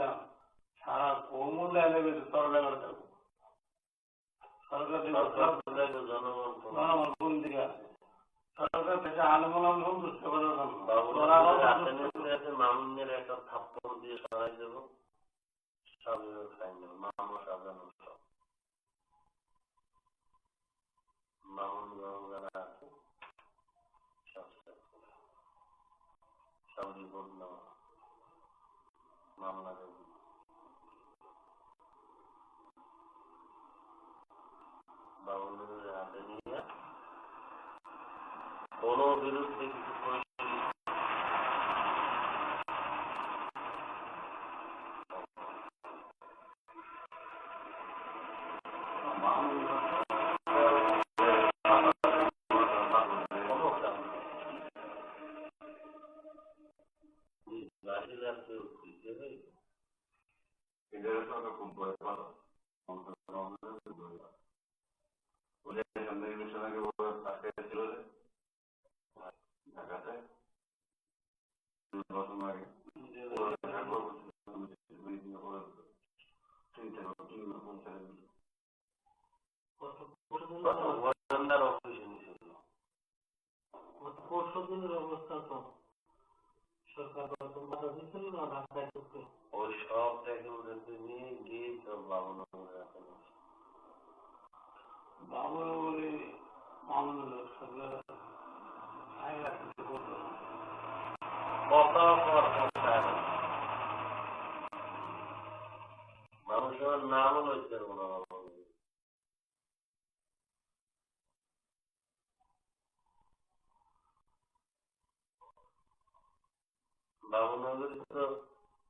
দিলাম সারা থাকব সরকার সরকার জনগণ কোন দিকে আছে সরকার থেকে আলমলাম সন্তুষ্ট করার জন্য মামুনের একটা থাপ্পড় দিয়ে সরাই দেব সব ফাইনাল মামু সাজানো সব মামুন যারা আছে সব রিপোর্ট নেওয়া মামলা দেব বাবুনের হাতে নিয়ে কোনো বিরুদ্ধে কিছু পরিস্থিতি কোনো কাম নেই। এই গাড়ির আর কেউ দিতে হবে? এদের সঙ্গে খুব ভয় ভালো ওদের সামনে ইলেকশন আগে ও তাকে ছিল যে ঢাকাতে নির্বাচন আগে ও দেখা করবো মিটিং করে তিনটে অবস্থা তো সরকার বাধা দিচ্ছিল না ঢাকায় ওই সব ওদেরকে নিয়ে গিয়ে তো বাবু নগরে রাখা হয়েছে। বাবুর বলে করতো না কত মানুষের নাম লইতে পারব না বাবু। বাবুনগরে তো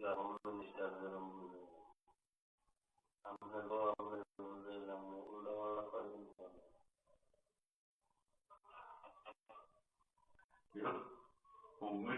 அதிகாரமும் நிஷ்டாபிதமும் அந்த கோபம் நம்ம உள்ளமான பதிவு உங்க